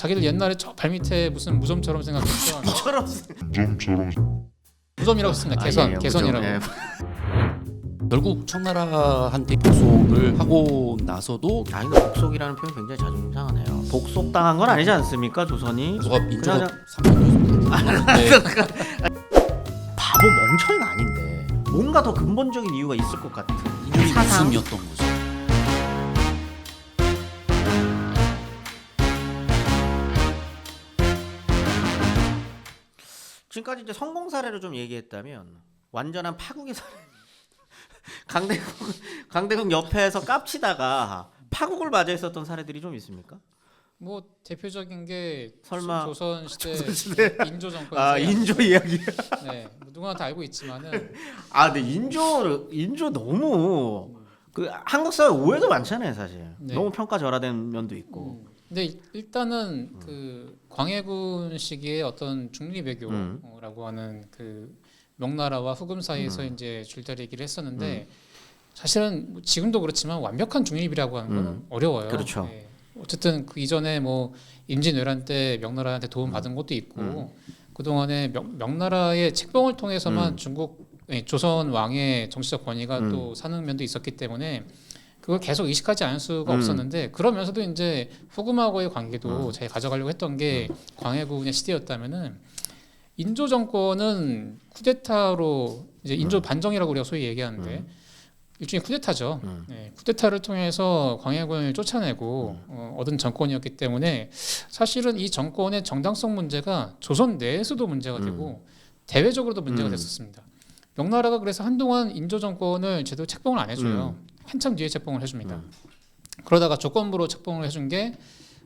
자기들 옛날에 저 발밑에 무슨 무좀처럼 생각했던 처럼 무좀이라고 했습니다. 개선, 아, 예, 개선이라고. 예. 결국 청나라한테 복속을 하고 나서도 아 근데 복속이라는 표현 굉장히 자존심상하네요. 복속 당한 건 아니지 않습니까 조선이? 누가 인조가 그냥- 3년 네. 바보 멍청이가 아닌데 뭔가 더 근본적인 이유가 있을 것 같은 인종이 사상? 웃음이었던 거죠. 지금까지 이제 성공 사례를 좀 얘기했다면 완전한 파국의 사례. 강대국 강대국 옆에서 깝치다가 파국을 맞이했었던 사례들이 좀 있습니까? 뭐 대표적인 게 설마 조선 시대. 인조 정권. 아 인조 이야기. 네, 뭐 누구나 다 알고 있지만은 아 근데 인조 인조 너무 그 한국 사회 오해도 많잖아요 사실. 네. 너무 평가 절하된 면도 있고. 근데 일단은 그 광해군 시기에 어떤 중립 음. 외교라고 하는 그 명나라와 후금 사이에서 이제 줄다리 얘기를 했었는데 음. 사실은 뭐 지금도 그렇지만 완벽한 중립이라고 하는 건 음. 어려워요. 그렇죠. 예. 어쨌든 그 이전에 뭐 임진왜란 때 명나라한테 도움 음. 받은 것도 있고 그 동안에 명나라의 책봉을 통해서만 음. 중국 예, 조선 왕의 정치적 권위가 음. 또 사는 면도 있었기 때문에 그걸 계속 의식하지 않을 수가 음. 없었는데 그러면서도 이제 후금하고의 관계도 음. 잘 가져가려고 했던 게 광해군의 시대였다면은 인조 정권은 쿠데타로 이제 인조 반정이라고 우리가 소위 얘기하는데 일종의 쿠데타죠. 음. 네, 쿠데타를 통해서 광해군을 쫓아내고 어, 얻은 정권이었기 때문에 사실은 이 정권의 정당성 문제가 조선 내에서도 문제가 되고 대외적으로도 문제가 음. 됐었습니다. 명나라가 그래서 한동안 인조 정권을 제대로 책봉을 안 해줘요. 한참 뒤에 책봉을 해줍니다. 음. 그러다가 조건부로 책봉을 해준 게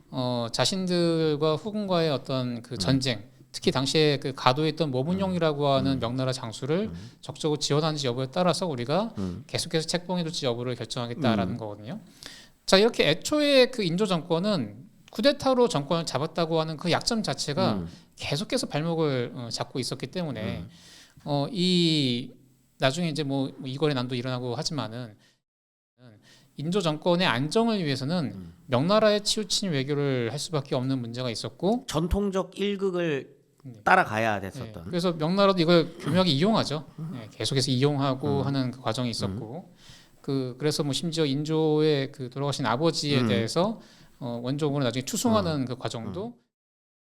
어, 자신들과 후금과의 어떤 그 전쟁, 특히 당시에 그 가도했던 모문용이라고 하는 명나라 장수를 적극적으로 지원하는지 여부에 따라서 우리가 음. 계속해서 책봉해둘지 여부를 결정하겠다라는 거거든요. 자 이렇게 애초에 그 인조 정권은 쿠데타로 정권을 잡았다고 하는 그 약점 자체가 음. 계속해서 발목을 어, 잡고 있었기 때문에 음. 어, 이 나중에 이제 뭐, 뭐 이거의 난도 일어나고 하지만은 인조 정권의 안정을 위해서는 음. 명나라에 치우친 외교를 할 수밖에 없는 문제가 있었고 전통적 일극을 네. 따라가야 네, 됐었던. 그래서 명나라도 이걸 교묘하게 이용하죠. 네, 계속해서 이용하고 음. 하는 그 과정이 있었고 그 그래서 뭐 심지어 인조의 그 돌아가신 아버지에 음. 대해서 어, 원종으로 나중에 추승하는 그 과정도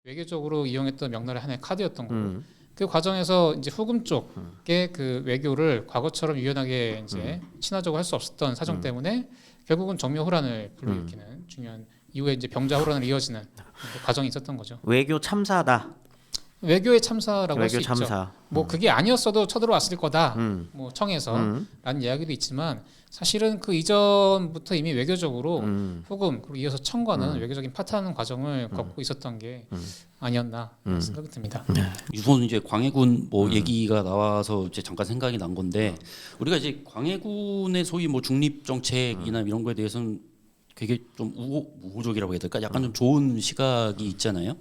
외교적으로 이용했던 명나라의 하나의 카드였던 거고 음. 그 과정에서 이제 후금 쪽의 그 외교를 과거처럼 유연하게 이제 친화적으로 할 수 없었던 사정 음. 때문에 결국은 정묘 호란을 불러일으키는 중요한 이후에 이제 병자 호란으로 이어지는 그 과정이 있었던 거죠. 외교 참사다. 외교의 참사라고 할수 외교 있죠. 참사. 뭐 그게 아니었어도 쳐들어왔을 거다. 음. 뭐 청에서 음. 라는 이야기도 있지만 사실은 그 이전부터 이미 외교적으로 음. 후금 그리고 이어서 청과는 음. 외교적인 파트하는 과정을 겪고 있었던 게 음. 아니었나 음. 생각이 듭니다. 우선 이제 광해군 뭐 음. 얘기가 나와서 이제 잠깐 생각이 난 건데 우리가 이제 광해군의 소위 뭐 중립 정책이나 음. 이런 거에 대해서는 되게 좀 우호, 우호적이라고 해야 될까? 약간 좀 좋은 시각이 있잖아요.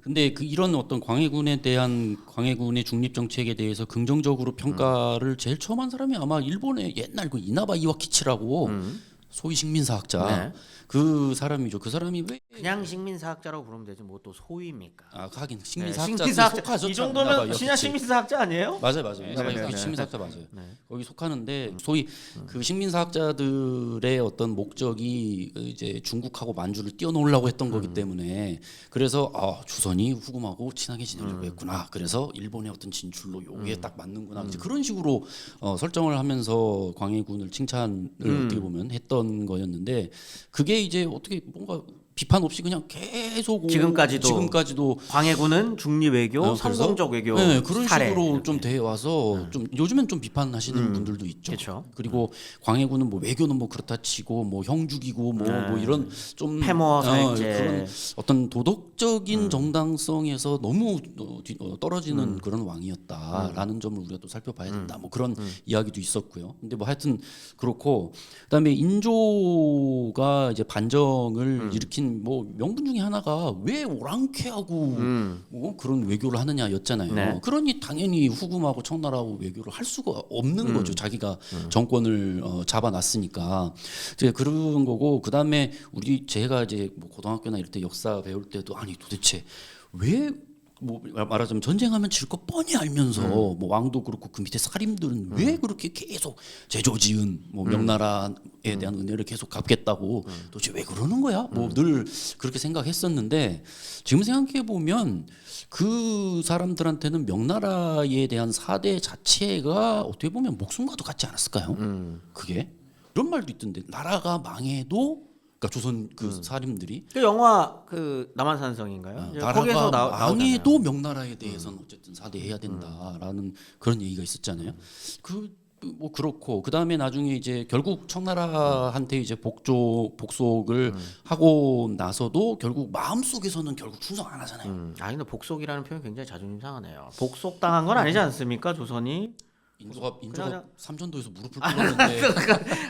근데 그 이런 어떤 광해군에 대한 광해군의 중립 정책에 대해서 긍정적으로 평가를 제일 처음 한 사람이 아마 일본의 옛날 그 이나바 이와키치라고 음. 소위 식민사학자 네. 그 사람이죠. 그 사람이 왜 그냥 식민사학자라고 부르면 되지 뭐 또 소위입니까? 아, 하긴 네, 식민사학자 식민사학자. 이 정도면 진짜 식민사학자 아니에요? 맞아요, 맞아요. 네, 네, 네, 식민사학자 맞아요. 네. 거기 속하는데 소위 그 식민사학자들의 어떤 목적이 이제 중국하고 만주를 뛰어놀려고 했던 거기 때문에 그래서 아 주선이 후금하고 친하게 지내려고 했구나. 그래서 일본의 어떤 진출로 요게 딱 맞는구나. 이제 그런 식으로 어, 설정을 하면서 광해군을 칭찬을 어떻게 보면 했던 거였는데 그게 이제 어떻게 뭔가 비판 없이 그냥 계속 오- 지금까지도 지금까지도 광해군은 중립 외교, 어? 성공적 외교 네, 그런 사례 식으로 이렇게. 좀 돼 와서 좀 요즘엔 좀 비판하시는 음, 분들도 있죠. 그쵸. 그리고 광해군은 뭐 외교는 뭐 그렇다 치고 뭐 형죽이고 뭐, 네. 뭐 이런 좀 패머 어. 그런 어떤 도덕적인 음. 정당성에서 너무 어, 뒤- 어, 떨어지는 음. 그런 왕이었다라는 점을 우리가 또 살펴봐야 된다. 뭐 그런 이야기도 있었고요. 근데 뭐 하여튼 그렇고 그다음에 인조가 이제 반정을 음. 일으킨 뭐 명분 중에 하나가 왜 오랑캐하고 음. 뭐 그런 외교를 하느냐였잖아요. 네. 그러니 당연히 후금하고 청나라하고 외교를 할 수가 없는 음. 거죠. 자기가 정권을 어, 잡아놨으니까 이제 그런 거고 그 다음에 우리 제가 이제 뭐 고등학교나 이럴 때 역사 배울 때도 아니 도대체 왜 뭐 말하자면 전쟁하면 질 거 뻔히 알면서 음. 뭐 왕도 그렇고 그 밑에 사림들은 왜 그렇게 계속 제조지은 뭐 음. 명나라에 대한 은혜를 계속 갚겠다고 도대체 왜 그러는 거야? 음. 뭐늘 그렇게 생각했었는데 지금 생각해 보면 그 사람들한테는 명나라에 대한 사대 자체가 어떻게 보면 목숨과도 같지 않았을까요? 음. 그게 이런 말도 있던데 나라가 망해도 그러니까 조선 그 음. 사림들이 그 영화 그 남한산성인가요? 어, 이제 거기에서 나라가 나, 망해도. 음. 명나라에 대해서는 어쨌든 사대해야 된다라는 그런 얘기가 있었잖아요. 그 뭐 그렇고 그 다음에 나중에 이제 결국 청나라한테 이제 복조 복속을 음. 하고 나서도 결국 마음 속에서는 결국 충성 안 하잖아요. 음. 아 근데 복속이라는 표현 굉장히 자존심 상하네요. 복속 당한 건 아니지 않습니까 조선이? 인조가 인조가 그냥- 삼전도에서 무릎을 꿇었는데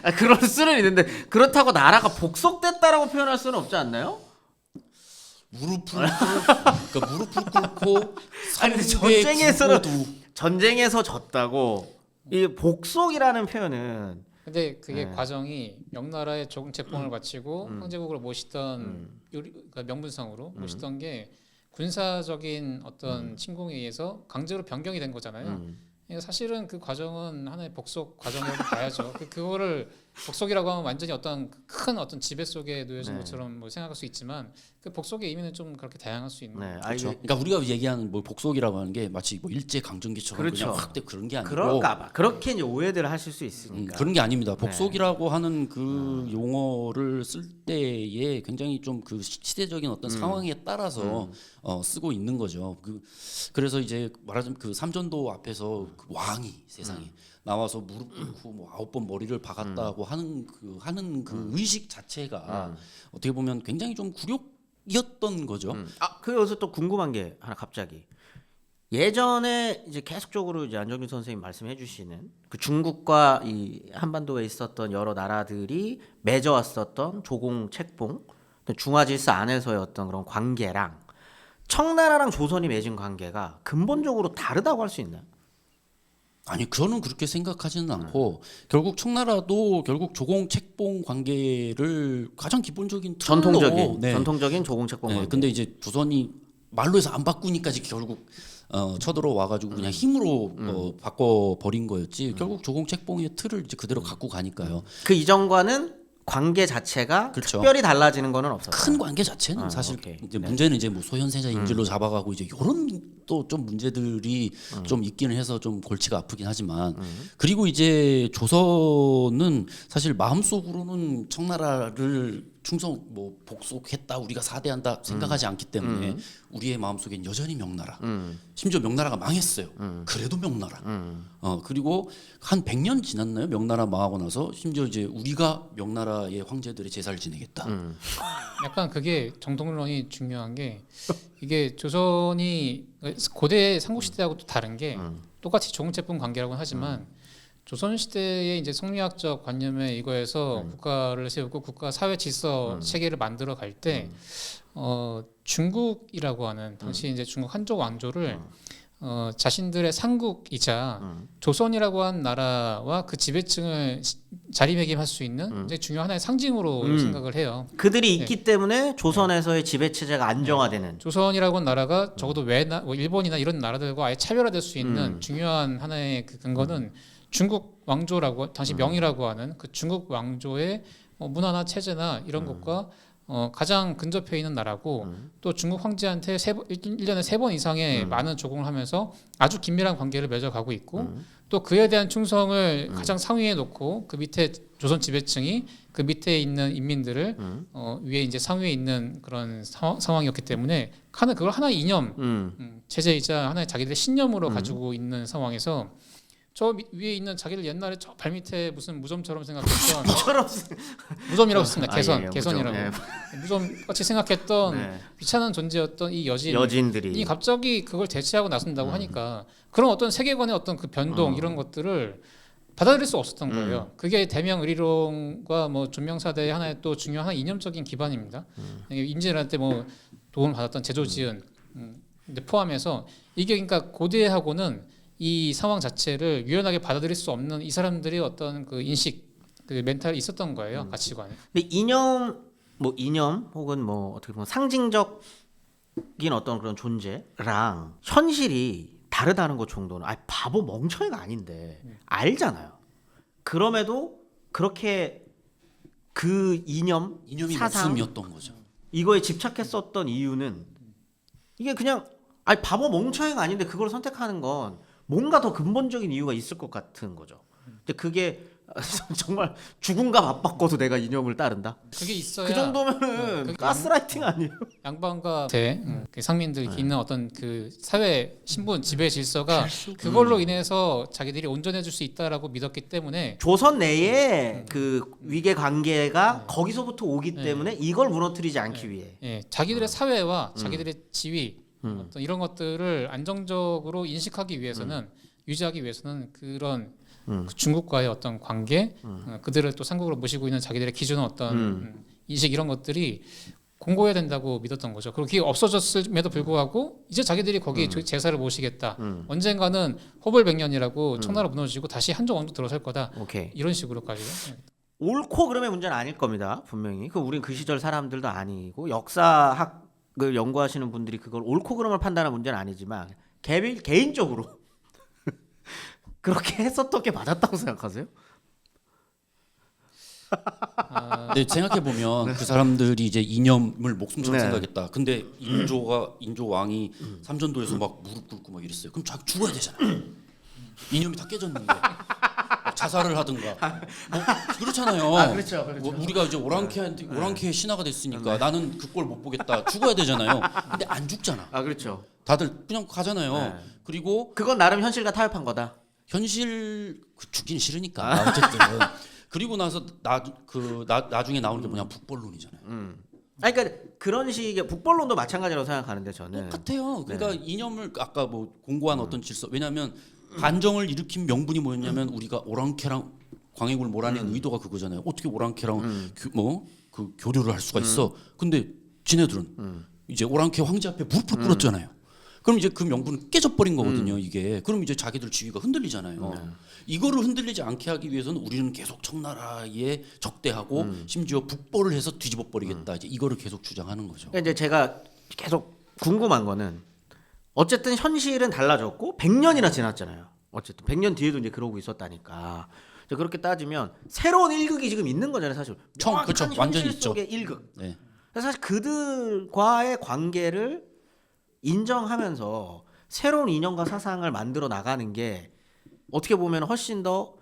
아, 그럴 수는 있는데 그렇다고 나라가 복속됐다라고 표현할 수는 없지 않나요? 무릎을 꿇, 그러니까 무릎을 꿇고 아니, 근데 전쟁에서는 전쟁에서 졌다고 이 복속이라는 표현은 근데 그게 네. 과정이 명나라의 조공 책봉을 마치고 음. 황제국을 모시던 음. 요리, 그러니까 명분상으로 모시던 게 군사적인 어떤 침공에 의해서 강제로 변경이 된 거잖아요. 음. 그러니까 사실은 그 과정은 하나의 복속 과정이라고 봐야죠. 그, 그거를 복속이라고 하면 완전히 어떤 큰 어떤 지배 속에 놓여진 네. 것처럼 뭐 생각할 수 있지만 그 복속의 의미는 좀 그렇게 다양할 수 있는. 네, 아 그렇죠. 그러니까 우리가 얘기하는 뭐 복속이라고 하는 게 마치 뭐 일제 강점기처럼 그렇죠. 그냥 확대 그런 게 아니고 그럴까 봐 그렇게 이제 오해들을 하실 수 음, 있으니까. 그런 게 아닙니다. 네. 복속이라고 하는 그 용어를 쓸 때에 굉장히 좀 그 시대적인 어떤 음. 상황에 따라서 어, 쓰고 있는 거죠. 그 그래서 이제 말하자면 그 삼전도 앞에서 그 왕이 세상에 음. 나와서 무릎 꿇고 뭐 아홉 번 머리를 박았다고 하는 그 하는 그 의식 자체가 음. 어떻게 보면 굉장히 좀 굴욕이었던 거죠. 음. 아, 그 여기서 또 궁금한 게 하나 갑자기 예전에 이제 계속적으로 이제 안정균 선생님 말씀해 주시는 그 중국과 이 한반도에 있었던 여러 나라들이 맺어왔었던 조공 책봉 또 중화 질서 안에서의 어떤 그런 관계랑 청나라랑 조선이 맺은 관계가 근본적으로 다르다고 할 수 있나요? 아니 저는 그렇게 생각하지는 않고 결국 청나라도 결국 조공 책봉 관계를 가장 기본적인 틀로 전통적인 네. 전통적인 조공 책봉 네, 관계. 근데 이제 조선이 말로 해서 안 바꾸니까 결국 어, 쳐들어 와가지고 음. 그냥 힘으로 어, 바꿔 버린 거였지. 결국 조공 책봉의 틀을 이제 그대로 갖고 가니까요. 그 이전과는 관계 자체가 그렇죠. 특별히 달라지는 거는 없었다. 큰 관계 자체는 아, 사실 오케이. 이제 문제는 이제 뭐 소현세자 인질로 잡아가고 이제 이런 또 좀 문제들이 좀 있기는 해서 좀 골치가 아프긴 하지만 그리고 이제 조선은 사실 마음속으로는 청나라를 충성 뭐 복속했다 우리가 사대한다 생각하지 않기 때문에 우리의 마음속엔 여전히 명나라 음. 심지어 명나라가 망했어요. 그래도 명나라. 어 그리고 한 100년 지났나요? 명나라 망하고 나서 심지어 이제 우리가 명나라의 황제들의 제사를 지내겠다. 음. 약간 그게 정통론이 중요한 게 이게 조선이 고대 삼국시대하고 또 다른 게 음. 똑같이 종체분 관계라고는 하지만 조선 시대의 이제 성리학적 관념에 이거에서 음. 국가를 세우고 국가 사회 질서 체계를 만들어 갈때 음. 어, 중국이라고 하는 당시 이제 중국 한족 왕조를 음. 어, 자신들의 상국이자 음. 조선이라고 한 나라와 그 지배층을 시- 자리매김할 수 있는 음. 이제 중요한 하나의 상징으로 음. 생각을 해요. 그들이 있기 때문에 조선에서의 지배 체제가 안정화되는. 조선이라고 하는 나라가 적어도 외나 뭐 일본이나 이런 나라들과 아예 차별화될 수 있는 음. 중요한 하나의 그 근거는 중국 왕조라고 당시 명이라고 하는 그 중국 왕조의 어, 문화나 체제나 이런 것과 어, 가장 근접해 있는 나라고 또 중국 황제한테 세 번, 1년에 세 번 이상의 많은 조공을 하면서 아주 긴밀한 관계를 맺어가고 있고 또 그에 대한 충성을 가장 상위에 놓고 그 밑에 조선 지배층이 그 밑에 있는 인민들을 어, 위에 이제 상위에 있는 그런 사, 상황이었기 때문에 하나 그걸 하나의 이념 음. 음, 체제이자 하나의 자기들의 신념으로 가지고 있는 상황에서 저 밑- 위에 있는 자기들 옛날에 저 발밑에 무슨 무좀처럼 생각했던 무좀이라고 했습니다. 아, 개선 예, 예, 개선이라고 무좀, 무좀 같이 생각했던 네. 귀찮은 존재였던 이 여진 여진들이. 이 갑자기 그걸 대체하고 나선다고 하니까 그런 어떤 세계관의 어떤 그 변동 이런 것들을 받아들일 수 없었던 거예요. 그게 대명 의리론과 뭐 존명사대의 하나의 또 중요한 이념적인 기반입니다. 임진왜란 때 뭐 도움을 받았던 제조지은 음, 포함해서 이게 그러니까 고대하고는 이 상황 자체를 유연하게 받아들일 수 없는 이 사람들의 어떤 그 인식, 그 멘탈이 있었던 거예요, 가치관이. 근데 이념 뭐 이념 혹은 뭐 어떻게 보면 상징적인 어떤 그런 존재랑 현실이 다르다는 것 정도는 아 바보 멍청이가 아닌데 알잖아요. 그럼에도 그렇게 그 이념 이념이 사상 목숨이었던 거죠. 이거에 집착했었던 이유는 이게 그냥 아니 바보 멍청이가 아닌데 그걸 선택하는 건 뭔가 더 근본적인 이유가 있을 것 같은 거죠. 근데 그게 정말 죽음과 맞바꿔도 내가 이념을 따른다. 그게 있어야 그 정도면은 어, 그게 가스라이팅 아니에요? 양반과 대 음, 그 상민들 네. 있는 어떤 그 사회 신분 지배 질서가 그걸로 인해서 자기들이 온전해질 수 있다라고 믿었기 때문에 조선 내에 그 위계 관계가 거기서부터 오기 네. 때문에 이걸 무너뜨리지 않기 위해. 예, 자기들의 사회와 음. 자기들의 지위 어떤 이런 것들을 안정적으로 인식하기 위해서는 유지하기 위해서는 그런 음. 그 중국과의 어떤 관계, 어, 그들을 또 상국으로 모시고 있는 자기들의 기존 어떤 음. 음, 인식 이런 것들이 공고해야 된다고 믿었던 거죠. 그리고 그게 없어졌음에도 불구하고 이제 자기들이 거기 음. 에 제사를 모시겠다. 언젠가는 호벌백년이라고 청나라 무너지고 다시 한정 왕도 들어설 거다. 오케이. 이런 식으로까지. 옳고 그름의 문제는 아닐 겁니다. 분명히. 그 우린 그 시절 사람들도 아니고 역사학 을 연구하시는 분들이 그걸 옳고 그름을 판단하는 문제는 아니지만 개, 개인적으로 그렇게 했었던 게 맞았다고 생각하세요? 근데 생각해 보면 그 사람들이 이제 이념을 목숨처럼 네. 생각했다. 근데 인조가 인조 왕이 삼전도에서 막 무릎 꿇고 막 이랬어요. 그럼 자기 죽어야 되잖아요. 이념이 다 깨졌는데 막 자살을 하든가 뭐 그렇잖아요. 아, 그렇죠, 그렇죠. 뭐 우리가 이제 오랑캐한테 오랑캐의 신하가 됐으니까 나는 그꼴 못 보겠다. 죽어야 되잖아요. 근데 안 죽잖아. 아 그렇죠. 다들 그냥 가잖아요. 네. 그리고 그건 나름 현실과 타협한 거다. 현실 그 죽긴 싫으니까 어쨌든 그리고 나서 나 그 나중에 나오는 게 뭐냐 북벌론이잖아요. 아니, 그러니까 그런 식의 북벌론도 마찬가지라고 생각하는데 저는 똑같아요. 그러니까 네. 이념을 아까 뭐 공고한 어떤 질서 왜냐하면 반정을 일으킨 명분이 뭐였냐면 우리가 오랑캐랑 광해군을 몰아낸 음. 의도가 그거잖아요. 어떻게 오랑캐랑 뭐그 교류를 할 수가 있어? 근데 지네들은 음. 이제 오랑캐 황제 앞에 무릎을 꿇었잖아요. 그럼 이제 그 명분은 깨져버린 거거든요. 음. 이게 그럼 이제 자기들 지위가 흔들리잖아요. 네. 이거를 흔들리지 않게 하기 위해서는 우리는 계속 청나라에 적대하고 음. 심지어 북벌을 해서 뒤집어 버리겠다. 이제 이거를 계속 주장하는 거죠. 그러니까 이제 제가 계속 궁금한 거는 어쨌든 현실은 달라졌고 100년이나 지났잖아요. 어쨌든 100년 뒤에도 이제 그러고 있었다니까. 그렇게 따지면 새로운 일극이 지금 있는 거잖아요, 사실. 청- 그쵸, 완전 있죠. 속의 일극. 네. 그래서 사실 그들과의 관계를 인정하면서 새로운 이념과 사상을 만들어 나가는 게 어떻게 보면 훨씬 더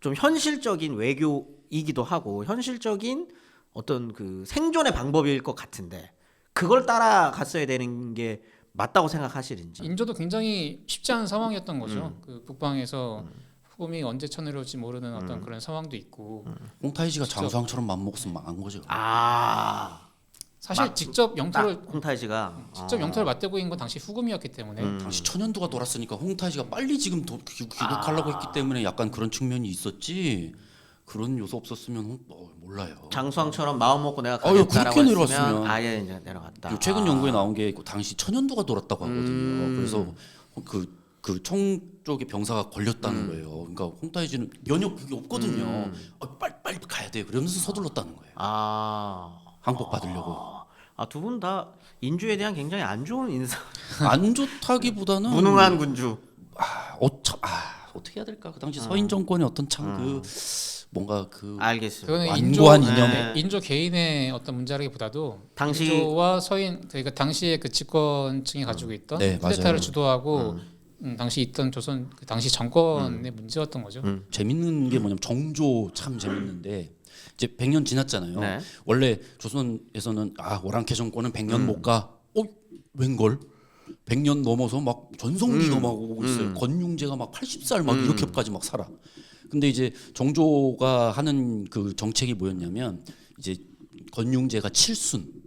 좀 현실적인 외교이기도 하고 현실적인 어떤 그 생존의 방법일 것 같은데 그걸 따라갔어야 되는 게 맞다고 생각하시는지. 인조도 굉장히 쉽지 않은 상황이었던 거죠. 음. 그 북방에서 후금이 언제 쳐내려올지 모르는 어떤 음. 그런 상황도 있고 홍타이지가 장수왕처럼 맘먹었으면 망한 거죠. 아, 사실 막- 직접 영토를 딱 홍타이지가 직접 어. 영토를 맞대고 있는 건 당시 후금이었기 때문에 음. 당시 천연두가 돌았으니까 홍타이지가 빨리 지금 도, 귀- 귀국하려고 했기 때문에 약간 그런 측면이 있었지. 그런 요소 없었으면 홍- 어, 몰라요. 장수왕처럼 마음 먹고 내가 아유, 가겠다라고 그렇게 내려왔으면. 아예 이제 내려갔다. 요 최근 아. 연구에 나온 게 당시 천연두가 돌았다고 하거든요. 음. 그래서 그 그 청 쪽의 병사가 걸렸다는 음. 거예요. 그러니까 홍타이지는 면역 그게 없거든요. 어, 빨리 빨리 가야 돼. 그러면서 서둘렀다는 거예요. 아. 항복 받으려고. 아, 두 분 다 인주에 대한 굉장히 안 좋은 인상. 안 좋다기보다는 무능한 군주. 아, 어차, 아, 어떻게 해야 될까? 그 당시 서인 정권의 어떤 참그 뭔가 그 알겠습니다. 그거는 완고한 인조, 이념. 네, 인조 개인의 어떤 문제라기보다도 당시- 인조와 서인 그러니까 당시에 그 집권층이 가지고 있던 네, 쿠데타를 맞아요. 주도하고 음, 당시 있던 조선 그 당시 정권의 음. 문제였던 거죠. 재밌는 게 뭐냐면 정조 참 재밌는데 이제 100년 지났잖아요. 네. 원래 조선에서는 아 오랑캐 정권은 100년 음. 못 가. 어 웬걸? 100년 넘어서 막 전성기가 음. 막 오고 있어요. 건융제가 막 80살 막 이렇게까지 막 살아. 근데 이제 정조가 하는 그 정책이 뭐였냐면 이제 건융제가 칠순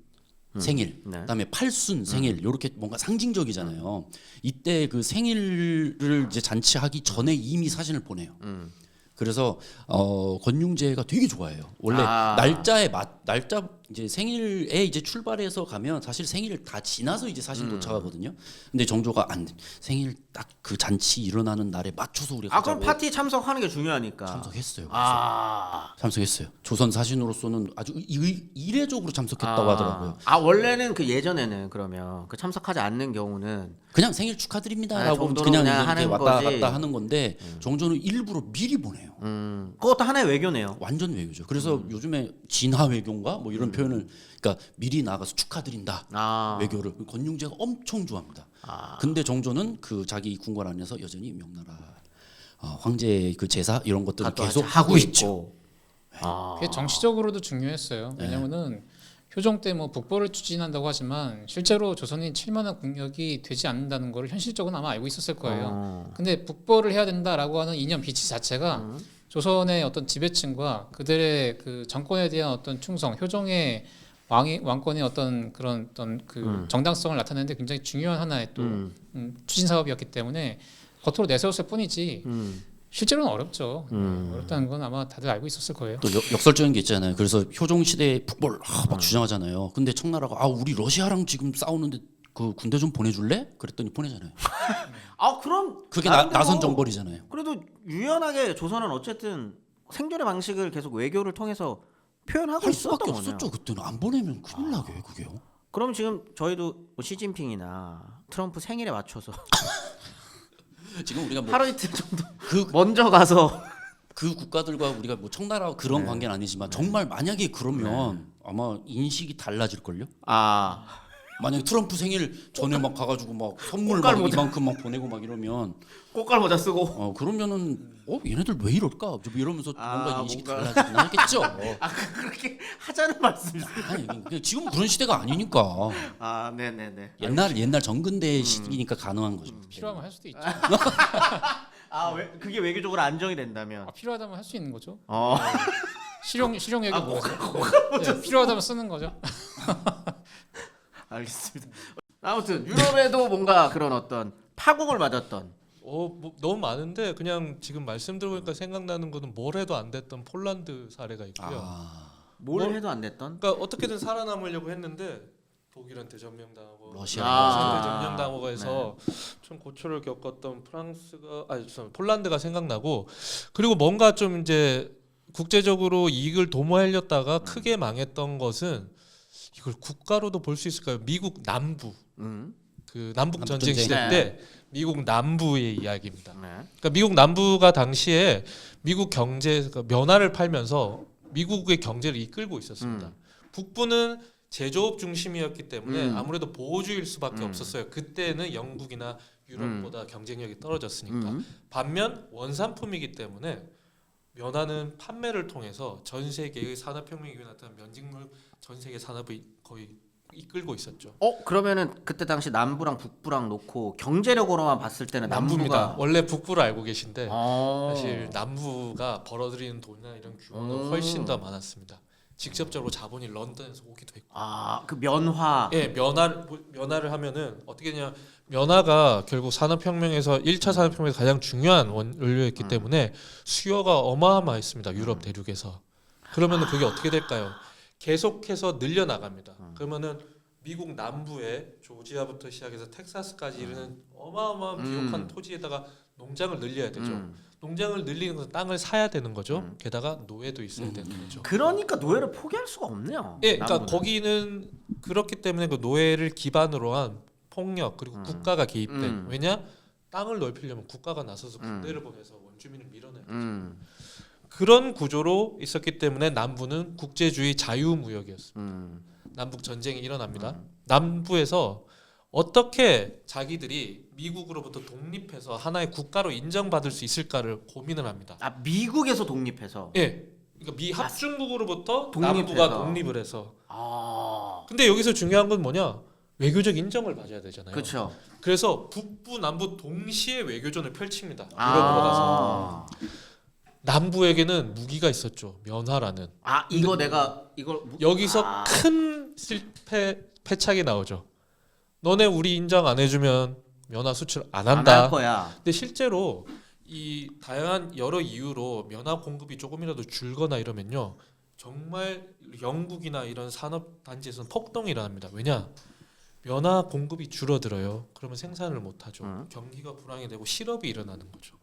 생일, 네. 그다음에 팔순 생일 요렇게 뭔가 상징적이잖아요. 이때 그 생일을 이제 잔치하기 전에 이미 사진을 보내요. 그래서 어, 권융재가 되게 좋아해요. 원래 아. 날짜에 맞 날짜 이제 생일에 이제 출발해서 가면 사실 생일을 다 지나서 이제 음. 사실 도착하거든요. 근데 정조가 안 생일 딱 그 잔치 일어나는 날에 맞춰서 우리가 아 그럼 가자고 파티 참석하는 게 중요하니까. 참석했어요. 아. 참석했어요. 조선 사신으로서는 아주 이- 이례적으로 참석했다고 아. 하더라고요. 아 원래는 그 예전에는 그러면 그 참석하지 않는 경우는 그냥 생일 아, 축하드립니다라고 정도로 그냥, 그냥 이렇게 하는 왔다 거지. 갔다 하는 건데 정조는 일부러 미리 보내요. 음 그것도 하나의 외교네요. 완전 외교죠. 그래서 요즘에 진화 외교인가 뭐 이런 표현을 그러니까 미리 나가서 축하드린다 아. 외교를 권융재가 엄청 좋아합니다. 아. 근데 정조는 그 자기 군관 안에서 여전히 명나라 어, 황제 그 제사 이런 것들을 다또 계속 하고 있죠. 있고. 아. 그게 정치적으로도 중요했어요. 왜냐면은 효종 때 뭐 북벌을 추진한다고 하지만 실제로 조선이 7만원 국력이 되지 않는다는 걸 현실적으로 아마 알고 있었을 거예요. 어. 근데 북벌을 해야 된다라고 하는 이념 비치 자체가 음. 조선의 어떤 지배층과 그들의 그 정권에 대한 어떤 충성, 효종의 왕이 왕권의 어떤 그런 어떤 그 정당성을 나타내는데 굉장히 중요한 하나의 또 음. 음, 추진 사업이었기 때문에 겉으로 내세웠을 뿐이지 음. 실제로는 어렵죠. 음. 어렵다는 건 아마 다들 알고 있었을 거예요. 또 역, 역설적인 게 있잖아요. 그래서 효종 시대에 북벌 아, 음. 막 주장하잖아요. 근데 청나라가 아 우리 러시아랑 지금 싸우는데 그 군대 좀 보내줄래? 그랬더니 보내잖아요. 아 그럼 그게 나, 나름대로 나선 정벌이잖아요. 그래도 유연하게 조선은 어쨌든 생존의 방식을 계속 외교를 통해서 표현하고 할 있었던 수밖에 거네요. 없었죠. 그때는 안 보내면 큰일 나게 그게요. 그럼 지금 저희도 뭐 시진핑이나 트럼프 생일에 맞춰서 지금 우리가 뭐 하루 이틀 정도 그 먼저 가서 그 국가들과 우리가 뭐 청나라 그런 네. 관계는 아니지만 정말 만약에 그러면 아마 인식이 달라질 걸요. 아 만약에 트럼프 생일 전에 막 가가지고 막 선물 막 모자. 이만큼 막 보내고 막 이러면 꽃갈 모자 쓰고 어 그러면은 어 얘네들 왜 이럴까 좀 이러면서 아, 뭔가 인식이 뭔가. 달라지긴 하겠죠. 아 그- 그렇게 하자는 말씀이세요? 아니 그냥 지금 그런 시대가 아니니까 아 네네네. 옛날 옛날 정근대 시기니까 가능한 거죠. 필요하면 할 수도 있죠. 아 왜, 그게 외교적으로 안정이 된다면. 아, 필요하다면 할 수 있는 거죠. 어. 실용 실용액이 아, 뭐죠? 네, 필요하다면 쓰는 거죠. 알겠습니다. 아무튼 유럽에도 뭔가 그런 어떤 파국을 맞았던. 어, 뭐, 너무 많은데 그냥 지금 말씀 들어보니까 생각나는 거는 뭘 해도 안 됐던 폴란드 사례가 있고요. 아뭘 뭐- 해도 안 됐던. 그러니까 어떻게든 살아남으려고 했는데 독일한테 점령당하고 러시아. 아. 점령당하고 해서 좀 고초를 겪었던 프랑스가 아니 죄송합니다. 폴란드가 생각나고 그리고 뭔가 좀 이제 국제적으로 이익을 도모하려다가 크게 망했던 것은 이걸 국가로도 볼 수 있을까요? 미국 남부 음. 그 남북 전쟁. 시대 네. 때 미국 남부의 이야기입니다. 네. 그러니까 미국 남부가 당시에 미국 경제 그 면화를 팔면서 미국의 경제를 이끌고 있었습니다. 음. 북부는 제조업 중심이었기 때문에 음. 아무래도 보호주의일 수밖에 음. 없었어요. 그때는 영국이나 유럽보다 경쟁력이 떨어졌으니까. 음. 반면 원산품이기 때문에 면화는 판매를 통해서 전 세계의 산업혁명이 나타난 면직물 전 세계 산업을 거의 이끌고 있었죠. 어 그러면은 그때 당시 남부랑 북부랑 놓고 경제력으로만 봤을 때는 남부입니다. 남부가. 원래 북부를 알고 계신데 어. 사실 남부가 벌어들이는 돈이나 이런 규모는 음. 훨씬 더 많았습니다. 직접적으로 자본이 런던에서 오기도 했고. 아 그 면화. 예, 면화를 면화를 하면은 어떻게 되냐? 면화가 결국 산업혁명에서 1차 산업혁명에서 가장 중요한 원료였기 음. 때문에 수요가 어마어마했습니다. 유럽 대륙에서. 그러면 은 그게 어떻게 될까요? 계속해서 늘려 나갑니다. 음. 그러면은 미국 남부에 조지아부터 시작해서 텍사스까지 이르는 어마어마한 음. 비옥한 토지에다가 농장을 늘려야 되죠. 음. 농장을 늘리는 것은 땅을 사야 되는 거죠. 음. 게다가 노예도 있어야 음, 되는 음. 거죠. 그러니까 노예를 포기할 수가 없네요. 예, 그러니까 남부는. 거기는 그렇기 때문에 그 노예를 기반으로 한 폭력 그리고 음. 국가가 개입된 음. 왜냐 땅을 넓히려면 국가가 나서서 음. 군대를 보내서 원주민을 밀어내야 죠 음. 그런 구조로 있었기 때문에 남부는 국제주의 자유무역이었습니다. 음. 남북 전쟁이 일어납니다. 음. 남부에서 어떻게 자기들이 미국으로부터 독립해서 하나의 국가로 인정받을 수 있을까를 고민을 합니다. 아 미국에서 독립해서. 예. 그러니까 미 합중국으로부터 독립해서. 남부가 독립을 해서. 아. 근데 여기서 중요한 건 뭐냐? 외교적 인정을 받아야 되잖아요. 그렇죠. 그래서 북부 남부 동시에 외교전을 펼칩니다. 아. 유럽으로 가서 남부에게는 무기가 있었죠. 면화라는. 아 이거 내가 이걸 무- 여기서 아. 큰 실패 패착이 나오죠. 너네 우리 인정 안 해주면 면화 수출 안안 한다. 할 거야. 근데 실제로 이 다양한 여러 이유로 면화 공급이 조금이라도 줄거나 이러면요 정말 영국이나 이런 산업 단지에서는 폭동이 일어납니다. 왜냐 면화 공급이 줄어들어요. 그러면 생산을 못 하죠. 음. 경기가 불황이 되고 실업이 일어나는 거죠.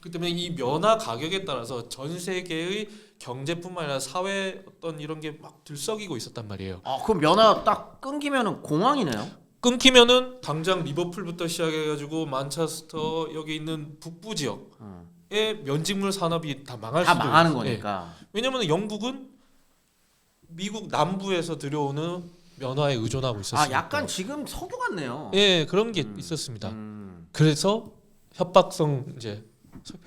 그 때문에 이 면화 가격에 따라서 전 세계의 경제뿐만 아니라 사회 어떤 이런 게 막 들썩이고 있었단 말이에요. 아 그럼 면허 딱 끊기면은 공황이네요. 끊기면은 당장 리버풀부터 시작해가지고 만체스터 여기 있는 북부 지역의 음. 면직물 산업이 다 망할 다 수도 망하는 있- 예. 거니까. 왜냐면 영국은 미국 남부에서 들여오는 면화에 의존하고 있었어요. 아 약간 지금 석유 같네요. 예 그런 게 음. 있었습니다. 음. 그래서 협박성 이제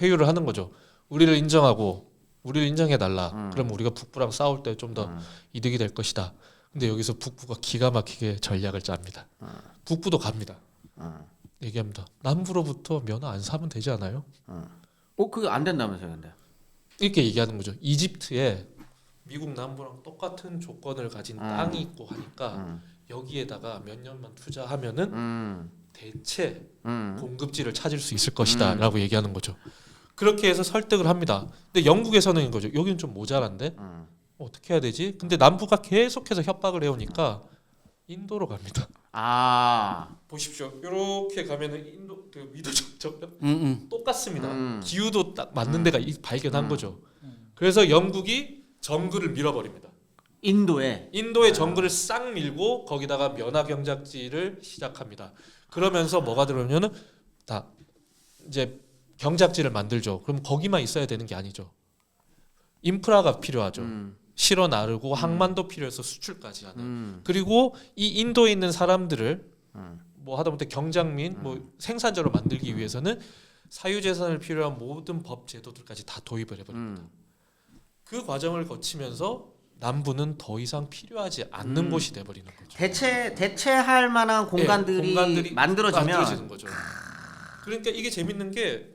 회유를 하는 거죠. 우리를 인정하고 우리를 인정해 달라. 음. 그럼 우리가 북부랑 싸울 때 좀 더 음. 이득이 될 것이다. 근데 여기서 북부가 기가 막히게 전략을 짭니다. 북부도 갑니다. 음. 얘기합니다. 남부로부터 면허 안 사면 되지 않아요? 어 그게 안 된다면서요, 근데. 이렇게 얘기하는 거죠. 이집트에 미국 남부랑 똑같은 조건을 가진 음. 땅이 있고 하니까 음. 여기에다가 몇 년만 투자하면은 음. 대체 음. 공급지를 찾을 수 있을 것이다라고 얘기하는 거죠. 그렇게 해서 설득을 합니다. 근데 영국에서는 이거죠. 여기는 좀 모자란데 음. 어떻게 해야 되지? 근데 남부가 계속해서 협박을 해오니까 인도로 갑니다. 아. 보십시오. 이렇게 가면은 인도 그 미도적 저 음, 음. 똑같습니다. 음. 기후도 딱 맞는 데가 이- 발견한 음. 거죠. 그래서 영국이 정글을 밀어버립니다. 인도에. 인도의 정글을 싹 밀고 거기다가 면화 경작지를 시작합니다. 그러면서 뭐가 들어오냐면 다 이제 경작지를 만들죠. 그럼 거기만 있어야 되는 게 아니죠. 인프라가 필요하죠. 음. 실어 나르고 항만도 필요해서 수출까지 하는. 음. 그리고 이 인도에 있는 사람들을 음. 뭐 하다못해 경장민, 뭐 생산자로 만들기 위해서는 사유재산을 필요한 모든 법 제도들까지 다 도입을 해버립니다. 음. 그 과정을 거치면서 남부는 더 이상 필요하지 않는 음. 곳이 돼버리는 거죠. 대체 대체할 만한 공간들이, 예, 공간들이 만들어지면 만들어지는 거죠. 그러니까 이게 재밌는 게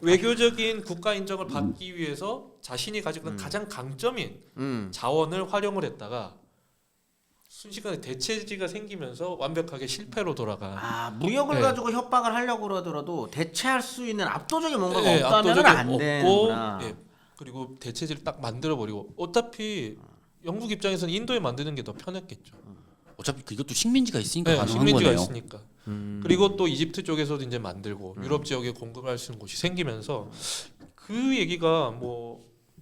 외교적인 국가 인정을 받기 위해서 자신이 가지고 있는 음. 가장 강점인 음. 자원을 활용을 했다가 순식간에 대체지가 생기면서 완벽하게 실패로 돌아간 아 무역을 예. 가지고 협박을 하려고 그러더라도 대체할 수 있는 압도적인 뭔가가 예, 없다면 안 없고, 되는구나. 예, 그리고 대체지를 딱 만들어 버리고 어차피 영국 입장에서는 인도에 만드는 게 더 편했겠죠. 어차피 그것도 식민지가 있으니까 네, 가능한 식민지가 거네요. 있으니까. 음. 그리고 또 이집트 쪽에서도 이제 만들고 유럽 지역에 공급할 수 있는 곳이 생기면서 그 얘기가 뭐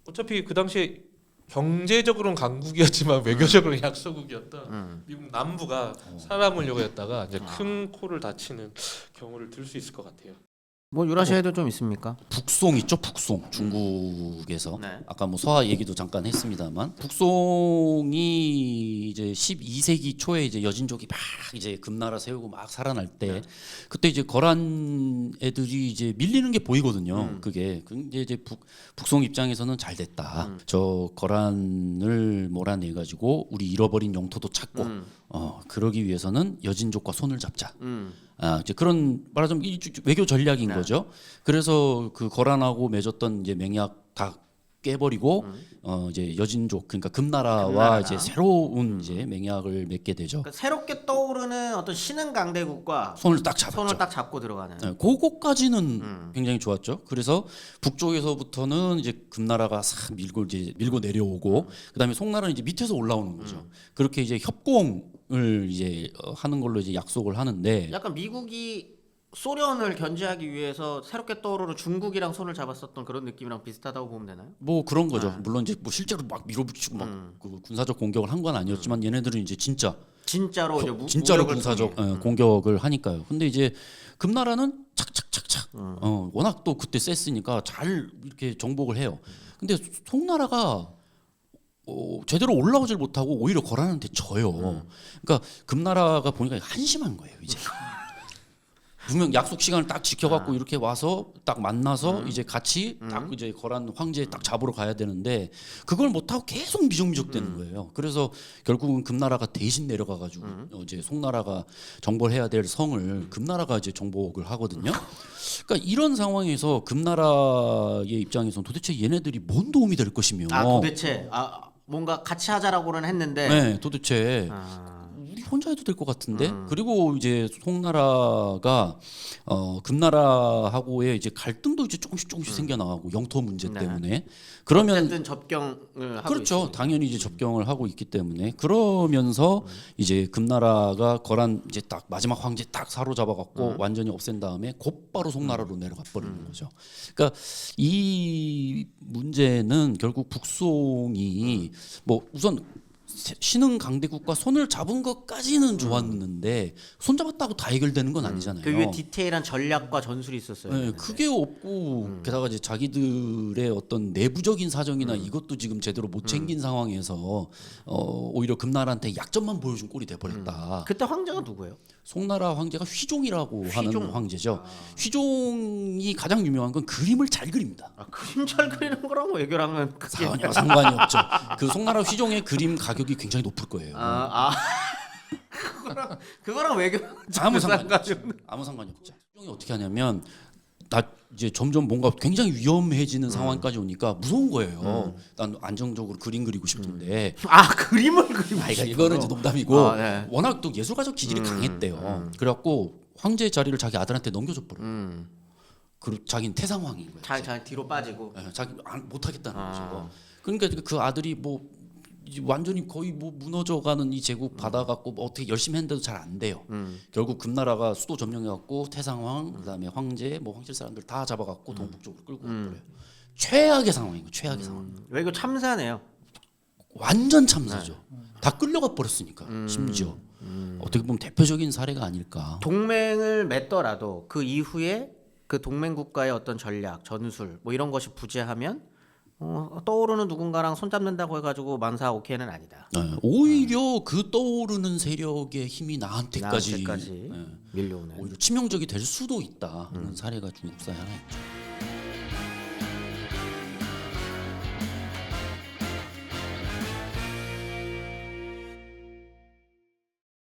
어차피 그 당시에 경제적으로는 강국이었지만 외교적으로는 약소국이었던 음. 미국 남부가 살아남으려고 했다가 이제 큰 코를 다치는 경우를 들 수 있을 것 같아요. 뭐 유라시아에도 좀 있습니까? 북송 있죠, 북송. 중국에서 네. 아까 뭐 서하 얘기도 잠깐 했습니다만 북송이 이제 12세기 초에 이제 여진족이 막 이제 금나라 세우고 막 살아날 때 네. 그때 이제 거란 애들이 이제 밀리는 게 보이거든요. 음. 그게 근데 이제 북 북송 입장에서는 잘 됐다. 음. 저 거란을 몰아내 가지고 우리 잃어버린 영토도 찾고 음. 어 그러기 위해서는 여진족과 손을 잡자. 음. 아, 이제 그런 말하자면 외교 전략인 네. 거죠. 그래서 그 거란하고 맺었던 이제 맹약 다 깨버리고 음. 어 이제 여진족 그러니까 금나라와 금나라랑. 이제 새로운 이제 맹약을 맺게 되죠. 그러니까 새롭게 떠오르는 어떤 신흥 강대국과 손을 딱 잡았죠. 손을 딱 잡고 들어가는. 네, 그거까지는 음. 굉장히 좋았죠. 그래서 북쪽에서부터는 이제 금나라가 싹 밀고 이제 밀고 내려오고 그다음에 송나라는 이제 밑에서 올라오는 거죠. 음. 그렇게 이제 협공 을 이제 어, 하는 걸로 이제 약속을 하는데 약간 미국이 소련을 견제하기 위해서 새롭게 떠오르는 중국이랑 손을 잡았었던 그런 느낌이랑 비슷하다고 보면 되나요? 뭐 그런 거죠. 네. 물론 이제 뭐 실제로 막 밀어붙이고 막 음. 그 군사적 공격을 한 건 아니었지만 얘네들은 이제 진짜 진짜로 이제 거- 무, 진짜로 군사적. 어, 음. 공격을 하니까요. 근데 이제 금나라는 착착착착 음. 어, 워낙 또 그때 셌으니까 잘 이렇게 정복을 해요. 근데 송나라가 어, 제대로 올라오질 못하고 오히려 거란한테 져요. 음. 그러니까 금나라가 보니까 한심한 거예요. 이제 분명 약속 시간을 딱 아. 지켜갖고 이렇게 와서 딱 만나서 음. 이제 같이 딱 이제 거란 황제 딱 잡으러 가야 되는데 그걸 못하고 계속 미적미적 되는 음. 거예요. 그래서 결국은 금나라가 대신 내려가가지고 음. 어, 이제 송나라가 정벌 해야 될 성을 금나라가 이제 정복을 하거든요. 그러니까 이런 상황에서 금나라의 입장에서는 도대체 얘네들이 뭔 도움이 될 것이며 아 도대체 아 뭔가 같이 하자라고는 했는데 네, 도대체 아, 혼자 해도 될 것 같은데? 그리고 이제 송나라가 어 금나라하고의 이제 갈등도 이제 조금씩 조금씩 생겨나가고 영토 문제 네. 때문에. 그러면 어쨌든 접경을 하고 그렇죠. 있으니까. 당연히 이제 접경을 하고 있기 때문에. 그러면서 이제 금나라가 거란 이제 딱 마지막 황제 딱 사로잡아 갖고 완전히 없앤 다음에 곧바로 송나라로 내려가 버리는 거죠. 그러니까 이 문제는 결국 북송이 뭐 우선 세- 신흥 강대국과 손을 잡은 것까지는 좋았는데 손 잡았다고 다 해결되는 건 아니잖아요. 그 위에 디테일한 전략과 전술이 있었어요. 네, 그게 없고 게다가 이제 자기들의 어떤 내부적인 사정이나 이것도 지금 제대로 못 챙긴 상황에서 어, 오히려 금나라한테 약점만 보여준 꼴이 돼버렸다. 그때 황제가 누구예요? 송나라 황제가 휘종이라고 하는 휘종. 황제죠. 휘종이 가장 유명한 건 그림을 잘 그립니다. 아, 그림 잘 그리는 거랑 외교랑은 그게 전혀 상관이 없죠. 그 송나라 휘종의 그림 가격이 굉장히 높을 거예요. 아, 아. 그거랑 그거랑 외교 아무 상관이 없죠. 아무 상관이 없죠. 휘종이 어떻게 하냐면 나 이제 점점 뭔가 굉장히 위험해지는 상황까지 오니까 무서운 거예요. 난 안정적으로 그림 그리고 싶은데 아 그림을 그리고 아, 싶어요. 이거는 이제 농담이고 아, 네. 워낙 또 예술가적 기질이 강했대요. 그래갖고 황제 자리를 자기 아들한테. 요 음. 그리고 자기는 태상왕인 거예요. 자, 자 뒤로 빠지고 예, 자기 안, 못하겠다는 아. 거죠. 그러니까 그 아들이 뭐 완전히 거의 뭐 무너져가는 이 제국 받아 갖고 뭐 어떻게 열심히 했는데도 잘 안 돼요. 음. 결국 금나라가 수도 점령해갖고 태상왕, 그다음에 황제, 뭐 황실 사람들 다 잡아갖고 음. 동북 쪽으로 끌고 가버려요. 최악의 상황인 거, 최악의 상황. 음. 외교 참사네요. 완전 참사죠. 다 끌려가 버렸으니까 음. 심지어 어떻게 보면 대표적인 사례가 아닐까. 동맹을 맺더라도 그 이후에 그 동맹 국가의 어떤 전략, 전술 뭐 이런 것이 부재하면 어, 떠오르는 누군가랑 손잡는다고 해가지고 만사 오케이는 아니다. 네, 오히려 그 떠오르는 세력의 힘이 나한테까지 나한테까지 네, 밀려오는. 오히려 치명적이 될 수도 있다. 는 사례가 중국사에 하나 있죠.